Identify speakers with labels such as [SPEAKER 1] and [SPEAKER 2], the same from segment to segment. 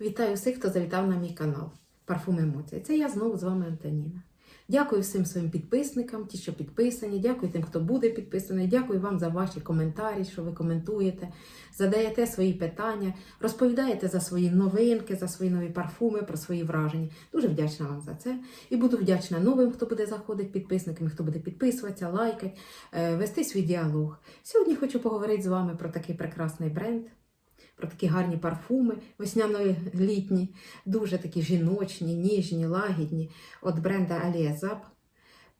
[SPEAKER 1] Вітаю всіх, хто завітав на мій канал Парфум Емоцій. Це я знову з вами Антоніна. Дякую всім своїм підписникам, ті, що підписані. Дякую тим, хто буде підписаний. Дякую вам за ваші коментарі, що ви коментуєте, задаєте свої питання, розповідаєте за свої новинки, за свої нові парфуми, про свої враження. Дуже вдячна вам за це. І буду вдячна новим, хто буде заходити, підписникам, хто буде підписуватися, лайкати, е, вести свій діалог. Сьогодні хочу поговорити з вами про такий прекрасний бренд про такі гарні парфуми весняно-літні, дуже такі жіночні, ніжні, лагідні. От бренда Зап.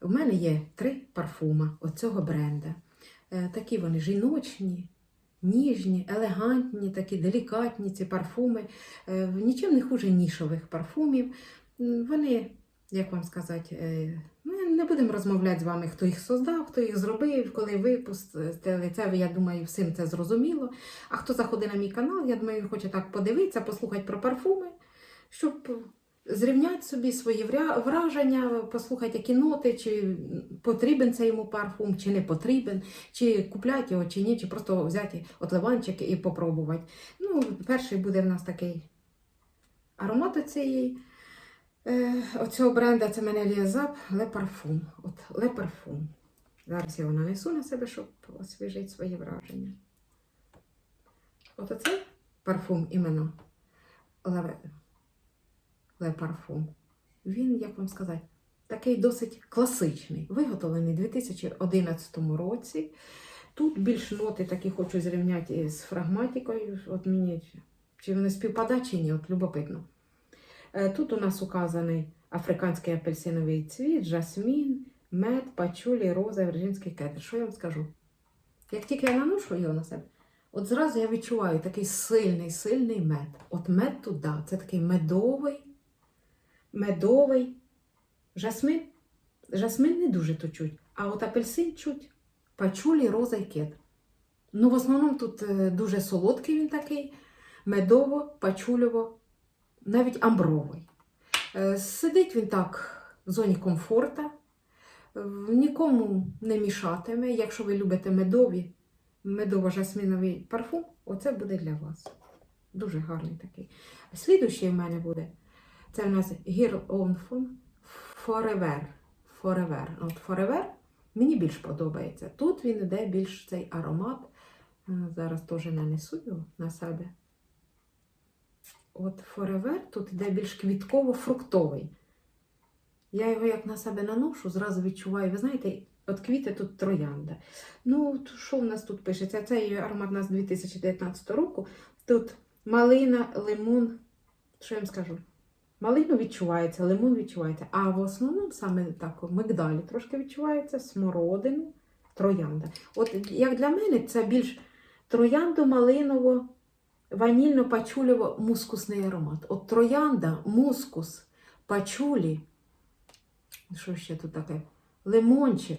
[SPEAKER 1] У мене є три парфума от цього бренда. Е, Такі вони жіночні, ніжні, елегантні, такі делікатні ці парфуми. Е, Нічим не хуже нішових парфумів. Вони, як вам сказати, е, не будемо розмовляти з вами, хто їх создав, хто їх зробив, коли випустили. Це, я думаю, всім це зрозуміло. А хто заходить на мій канал, я думаю, хоче так подивитися, послухати про парфуми, щоб зрівняти собі свої враження, послухати, які ноти, чи потрібен цей йому парфум, чи не потрібен, чи купляти його, чи ні, чи просто взяти от ливанчик і попробувати. Ну, перший буде в нас такий аромат цієї. Е, оцього бренда це мене Ліазап Ле Парфум. От Ле Парфум. Зараз я його нанесу на себе, щоб освіжити свої враження. От оцей парфум іменно Ле, Ле Парфум. Він, як вам сказати, такий досить класичний, виготовлений у 2011 році. Тут більш ноти такі хочу зрівняти з фрагматикою. От мені чи вони співпадають, чи ні, от любопитно. Е, Тут у нас указаний африканський апельсиновий цвіт, жасмін, мед, пачулі, роза, вірджинський кедр. Що я вам скажу? Як тільки я наношу його на себе, от зразу я відчуваю такий сильний, сильний мед. От мед туди, це такий медовий, медовий. Жасмин. Жасмин не дуже то чуть, а от апельсин чуть, пачулі, роза і кедр. Ну, в основному тут е, дуже солодкий він такий, медово, пачульово, навіть амбровий. Е, Сидить він так в зоні комфорта, е, нікому не мішатиме. Якщо ви любите медові, медово-жасміновий парфум, оце буде для вас. Дуже гарний такий. Слідуючий в мене буде. Це в нас Girl on Forever. Forever. От Forever мені більш подобається. Тут він іде більш цей аромат. Е, Зараз теж нанесу його на себе. От Forever тут йде більш квітково-фруктовий. Я його як на себе наношу, зразу відчуваю. Ви знаєте, от квіти тут троянда. Ну, що в нас тут пишеться? Цей аромат у нас 2019 року. Тут малина, лимон. Що я вам скажу? Малину відчувається, лимон відчувається. А в основному саме так, мигдалі трошки відчувається, смородину, троянда. От як для мене, це більш трояндо-малиново ванільно-пачульово-мускусний аромат. От троянда, мускус, пачулі. Що ще тут таке? Лимончик.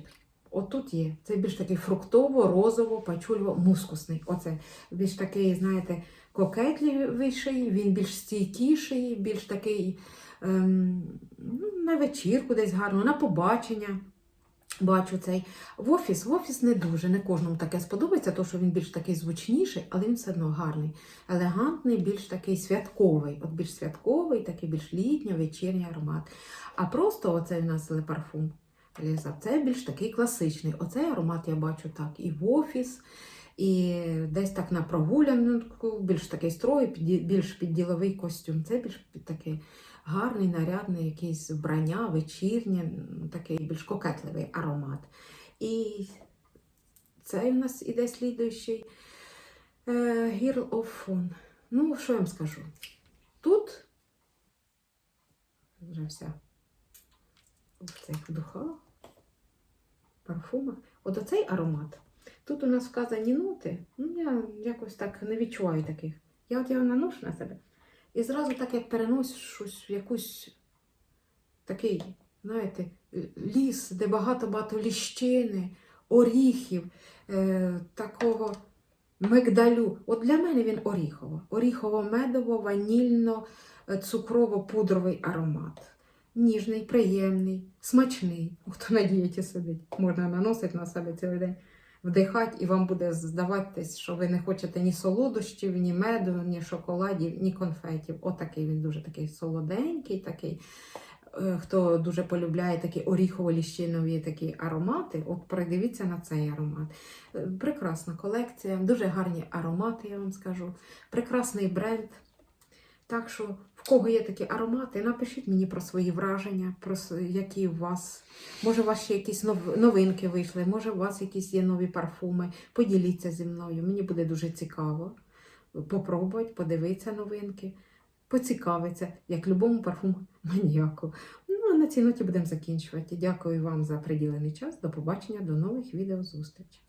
[SPEAKER 1] Отут є. Це більш такий фруктово, розово, пачульво, мускусний. Оце більш такий, знаєте, кокетливіший, він більш стійкіший, більш такий ем, ну, на вечірку десь гарно, на побачення. Бачу цей в офіс. В офіс не дуже, не кожному таке сподобається, тому що він більш такий звучніший, але він все одно гарний, елегантний, більш такий святковий. От більш святковий, такий більш літній, вечірній аромат. А просто оцей у нас Ліза, це більш такий класичний. Оцей аромат я бачу так і в офіс, і десь так на прогулянку, більш такий строй, більш під діловий костюм. Це більш такий гарний, нарядний якийсь вбрання, вечірнє, такий більш кокетливий аромат. І цей у нас іде слідуючий е, Girl of Fun. Ну, що я вам скажу? Тут вже вся в цих духах, парфумах. От оцей аромат. Тут у нас вказані ноти. Ну, я якось так не відчуваю таких. Я от його наношу на себе. І зразу так як переношусь в якусь такий, знаєте, ліс, де багато-багато ліщини, оріхів, е, такого мигдалю. От для мене він оріхово. Оріхово-медово, ванільно, е, аромат. Ніжний, приємний, смачний. Хто на дієті сидить, можна наносити на себе цілий день. Вдихати, і вам буде здаватись, що ви не хочете ні солодощів, ні меду, ні шоколадів, ні конфетів. Отакий він дуже такий солоденький, такий. Е, Хто дуже полюбляє такі оріхово-ліщинові такі аромати, от придивіться на цей аромат. Е, Прекрасна колекція, дуже гарні аромати, я вам скажу. Прекрасний бренд. Так що, в кого є такі аромати, напишіть мені про свої враження, про які у вас. Може, у вас ще якісь новинки вийшли, може, у вас якісь є нові парфуми. Поділіться зі мною. Мені буде дуже цікаво попробувати, подивитися новинки, поцікавитися, як любому парфум-маніяку. Ну, а на цій ноті будемо закінчувати. Дякую вам за приділений час. До побачення, до нових відео зустрічей.